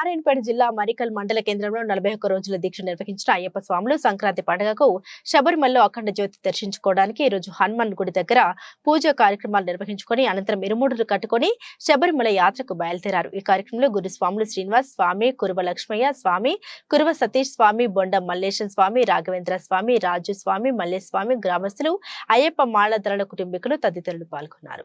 నారాయణపేట జిల్లా మరికల్ మండల కేంద్రంలో నలభై ఒక్క రోజుల దీక్ష నిర్వహించిన అయ్యప్ప స్వాములు సంక్రాంతి పండుగకు శబరిమలలో అఖండ జ్యోతి దర్శించుకోవడానికి ఈరోజు రోజు హనుమాన్ గుడి దగ్గర పూజా కార్యక్రమాలు నిర్వహించుకొని అనంతరం ఇరుముడులు కట్టుకొని శబరిమల యాత్రకు బయలుదేరారు. ఈ కార్యక్రమంలో గురుస్వాములు శ్రీనివాస్ స్వామి కురువ లక్ష్మయ్య స్వామి కురువ సతీష్ స్వామి బొండ మల్లేశం స్వామి రాఘవేంద్ర స్వామి రాజు స్వామి మల్లేస్వామి గ్రామస్తులు అయ్యప్ప మాళధరల కుటుంబీకులు తదితరులు పాల్గొన్నారు.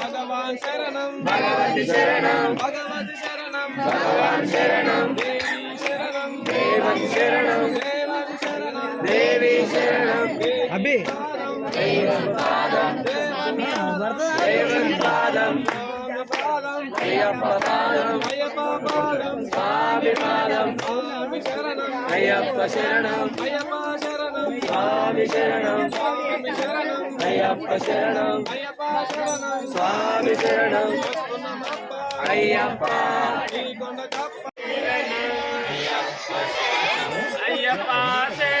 భగవతి శరణం. భగవతి శరణం. భగవాన్ శరణం. దేవి శరణం. దేవతి శరణం. దేవతి శరణం. దేవి శరణం. అభి దేవన్ పాదం. అయ్యప్ప పాదం. అయ్యప్ప పాదం. స్వామి పాదం. స్వామి శరణం. అయ్యప్ప శరణం. అయ్యప్ప శరణం. స్వామి శరణం. స్వామి శరణం. అయ్యప్ప శరణం. స్వామి శరణం. అయ్యప్ప. అయ్యప్ప శరణం.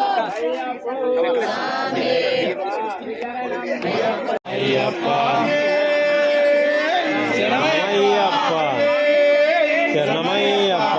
అయ్యప్ప శరణమయ్యప్ప శరణమయ్యప్ప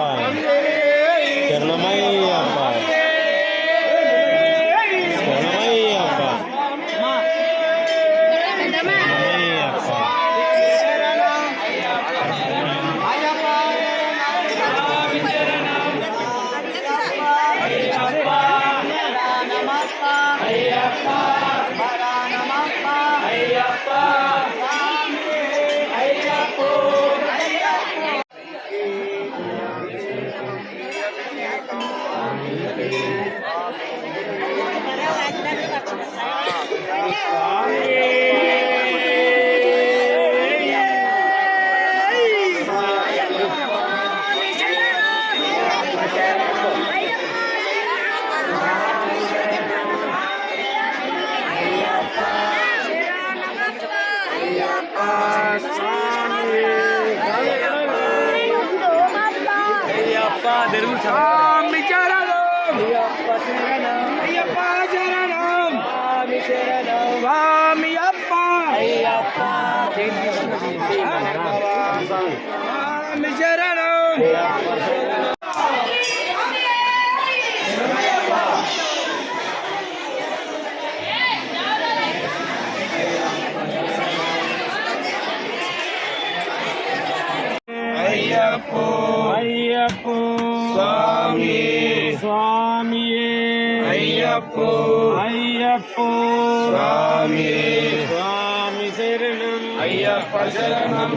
Ah, bicara. స్వామి శరణం అయ్యప్ప శరణం అయ్యప్ప శరణం స్వామి శరణం స్వామి అప్ప అయ్యప్ప స్వామి శరణం అయ్యప్ప అయ్యప్ప స్వామి స్వామి అయ్యప్ప అయ్యప్ప స్వామి స్వామి శరణం అయ్యప్ప శరణం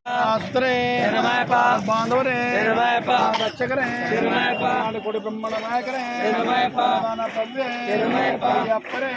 शास्त्रे बांधो रे रक्षक करें कोटि ब्रह्मण नायक करें दाना पव्य अपरे